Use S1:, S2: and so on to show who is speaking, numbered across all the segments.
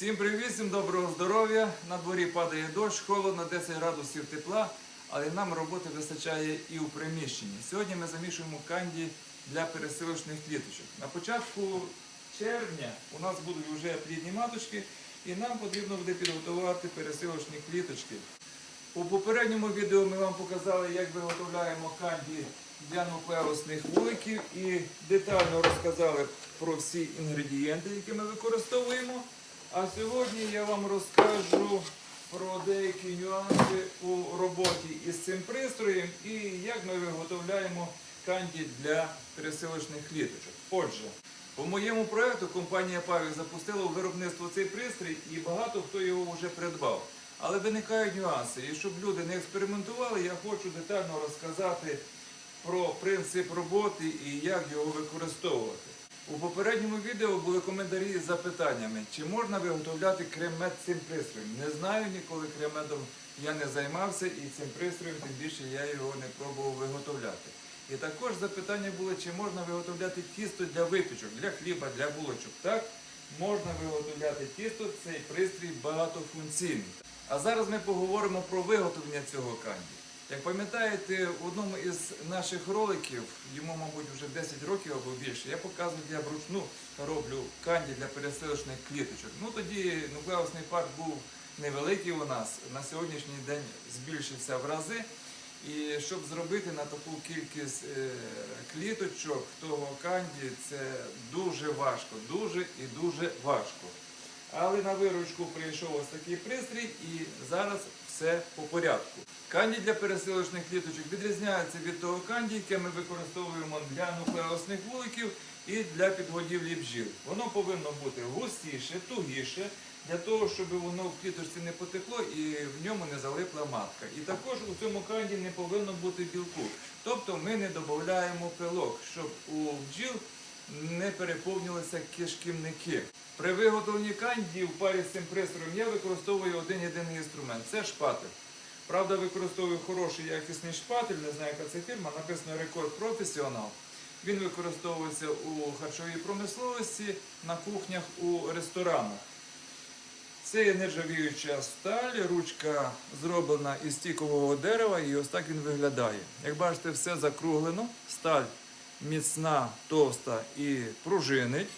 S1: Всім привіт, всім доброго здоров'я. На дворі падає дощ, холодно, 10 градусів тепла, але нам роботи вистачає і у приміщенні. Сьогодні ми замішуємо канді для пересилочних кліточок. На початку червня у нас будуть вже плідні маточки, і нам потрібно буде підготувати пересилочні кліточки. У попередньому відео ми вам показали, як виготовляємо канді для нуклеусних вуликів і детально розказали про всі інгредієнти, які ми використовуємо. А сьогодні я вам розкажу про деякі нюанси у роботі із цим пристроєм і як ми виготовляємо канді для пересилочних кліточок. Отже, по моєму проєкту компанія Павік запустила у виробництво цей пристрій і багато хто його вже придбав. Але виникають нюанси. І щоб люди не експериментували, я хочу детально розказати про принцип роботи і як його використовувати. У попередньому відео були коментарі з запитаннями, чи можна виготовляти кремет цим пристроєм. Не знаю, ніколи кремедом я не займався і цим пристроєм, тим більше я його не пробував виготовляти. І також запитання були, чи можна виготовляти тісто для випічок, для хліба, для булочок. Так, можна виготовляти тісто, цей пристрій багатофункційний. А зараз ми поговоримо про виготовлення цього канді. Як пам'ятаєте, в одному із наших роликів, йому, мабуть, вже 10 років або більше, я показую, як я вручну роблю канді для пересилочних кліточок. Ну тоді нуклеусний парк був невеликий у нас, на сьогоднішній день збільшився в рази. І щоб зробити на таку кількість е, кліточок того канді, це дуже важко, дуже і дуже важко. Але на виручку прийшов ось такий пристрій і зараз все по порядку. Канді для пересилочних кліточок відрізняється від того канді, яке ми використовуємо для нуклеусних вуликів і для підгодівлі бджіл. Воно повинно бути густіше, тугіше, для того, щоб воно в кліточці не потекло і в ньому не залипла матка. І також у цьому канді не повинно бути білку. Тобто ми не додаємо пилок, щоб у бджіл не переповнилися кишківники. При виготовленні канді в парі з цим пристроєм я використовую один єдиний інструмент це шпатель. Правда, використовую хороший якісний шпатель, не знаю, яка це фірма, написано Рекорд Професіонал. Він використовується у харчовій промисловості, на кухнях у ресторанах. Це є нержавіюча сталь, ручка зроблена із стікового дерева і ось так він виглядає. Як бачите, все закруглено, сталь міцна, товста і пружинить.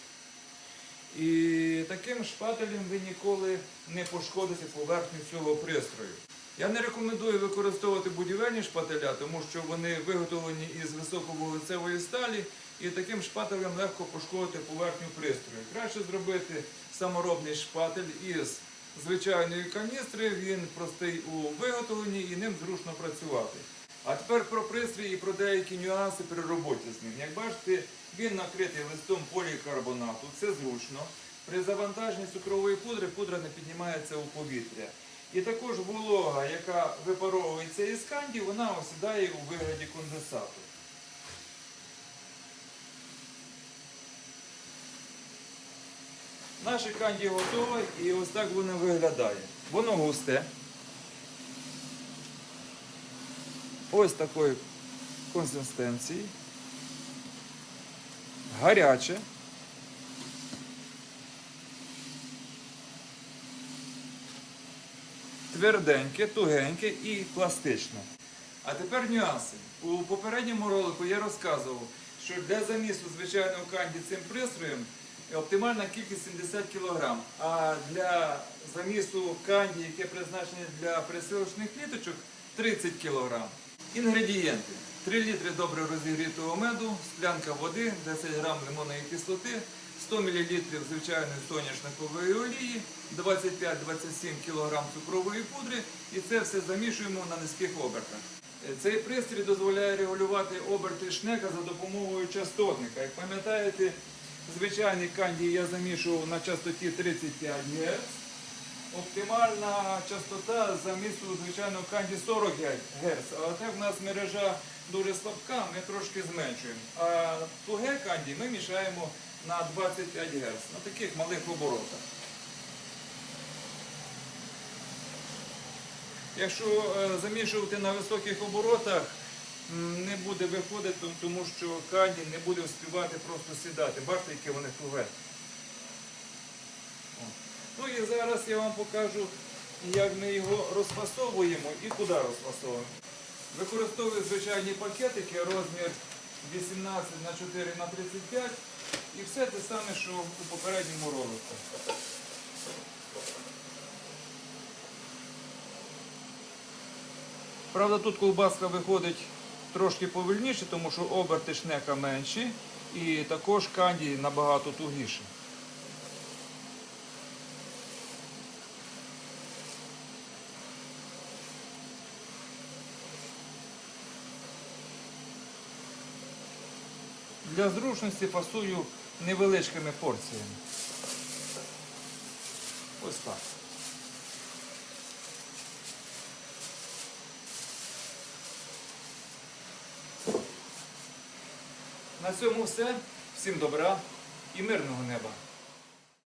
S1: І таким шпателем ви ніколи не пошкодите поверхню цього пристрою. Я не рекомендую використовувати будівельні шпателя, тому що вони виготовлені із високовуглецевої сталі, і таким шпателем легко пошкодити поверхню пристрою. Краще зробити саморобний шпатель із звичайної каністри, він простий у виготовленні і ним зручно працювати. А тепер про пристрій і про деякі нюанси при роботі з ним. Як бачите, він накритий листом полікарбонату, це зручно. При завантаженні цукрової пудри пудра не піднімається у повітря. І також волога, яка випаровується із канді, вона осідає у вигляді конденсату. Наше канді готове і ось так воно виглядає. Воно густе. Ось такої консистенції. Гаряче. Тверденьке, тугеньке і пластичне. А тепер нюанси. У попередньому ролику я розказував, що для замісу звичайного канді цим пристроєм оптимальна кількість 70 кг. А для замісу канді, яке призначене для пересилочних кліточок, 30 кг. Інгредієнти. 3 літри добре розігрітого меду, склянка води, 10 г лимонної кислоти, 100 мл звичайної соняшникової олії, 25-27 кг цукрової пудри і це все замішуємо на низьких обертах. Е, Цей пристрій дозволяє регулювати оберти шнека за допомогою частотника. Як пам'ятаєте, звичайний канді я замішував на частоті 35 Гц. Оптимальна частота замісу звичайного канді 40 Гц. Але так в нас мережа дуже слабка, ми трошки зменшуємо. А туге канді ми мішаємо на 25 Гц, на таких малих оборотах. Якщо е, замішувати на високих оборотах, не буде виходити, тому що канді не буде вспівати просто сідати. Бачите, яке вони туге. Ну і зараз я вам покажу, як ми його розфасовуємо і куди розфасовуємо. Використовую звичайні пакетики, розмір 18 на 4 на 35 і все те саме, що у попередньому ролику. Правда, тут ковбаска виходить трошки повільніше, тому що оберти шнека менші і також канді набагато тугіше. Для зручності фасую невеличкими порціями. Ось так. На цьому все. Всім добра і мирного неба.